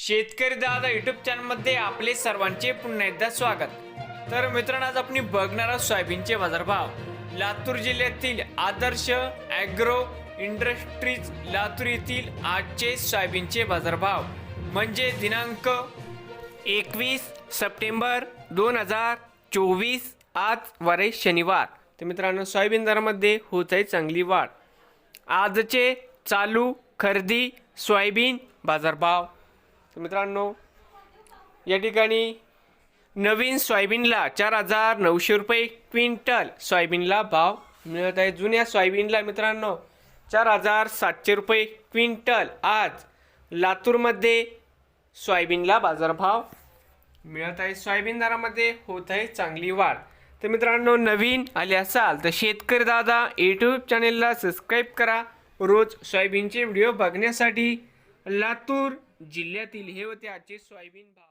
शेतकरी दादा युट्यूब चॅनलमध्ये आपले सर्वांचे पुन्हा एकदा स्वागत. तर मित्रांनो आज आपण बघणार आहोत सोयाबीनचे बाजारभाव. लातूर जिल्ह्यातील आदर्श ॲग्रो इंडस्ट्रीज लातूर येथील आजचे सोयाबीनचे बाजारभाव. म्हणजे दिनांक एकवीस सप्टेंबर दोन हजार चोवीस आज वारे शनिवार. तर मित्रांनो सोयाबीन दरामध्ये होत आहे चांगली वाढ. आजचे चालू खरेदी सोयाबीन बाजारभाव. तर मित्रांनो या ठिकाणी नवीन सोयाबीनला चार हजार नऊशे रुपये क्विंटल सोयाबीनला भाव मिळत आहे. जुन्या सोयाबीनला मित्रांनो चार हजार सातशे रुपये क्विंटल. आज लातूरमध्ये सोयाबीनला बाजारभाव मिळत आहे. सोयाबीन दरामध्ये होत आहे चांगली वाढ. तर मित्रांनो नवीन आले असाल तर शेतकरी दादा यूट्यूब चॅनेलला सबस्क्राईब करा. रोज सोयाबीनचे व्हिडिओ बघण्यासाठी लातूर जिल्ह्यातील हे होते आजचे सोयाबीन भाव.